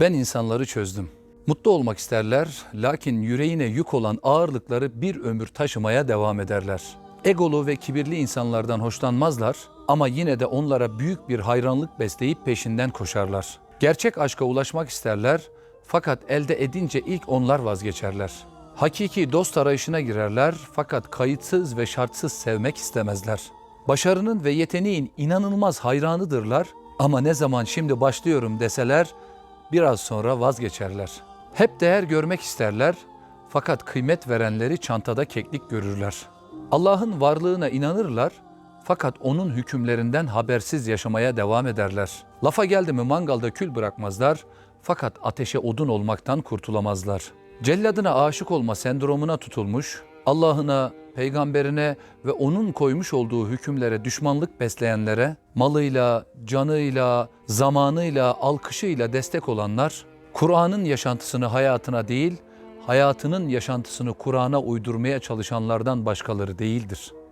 Ben insanları çözdüm. Mutlu olmak isterler, lakin yüreğine yük olan ağırlıkları bir ömür taşımaya devam ederler. Egolu ve kibirli insanlardan hoşlanmazlar ama yine de onlara büyük bir hayranlık besleyip peşinden koşarlar. Gerçek aşka ulaşmak isterler fakat elde edince ilk onlar vazgeçerler. Hakiki dost arayışına girerler fakat kayıtsız ve şartsız sevmek istemezler. Başarının ve yeteneğin inanılmaz hayranıdırlar ama ne zaman şimdi başlıyorum deseler biraz sonra vazgeçerler. Hep değer görmek isterler fakat kıymet verenleri çantada keklik görürler. Allah'ın varlığına inanırlar fakat onun hükümlerinden habersiz yaşamaya devam ederler. Lafa geldi mi mangalda kül bırakmazlar fakat ateşe odun olmaktan kurtulamazlar. Celladına aşık olma sendromuna tutulmuş, Allah'ına, peygamberine ve onun koymuş olduğu hükümlere düşmanlık besleyenlere malıyla, canıyla, zamanıyla, alkışıyla destek olanlar, Kur'an'ın yaşantısını hayatına değil, hayatının yaşantısını Kur'an'a uydurmaya çalışanlardan başkaları değildir.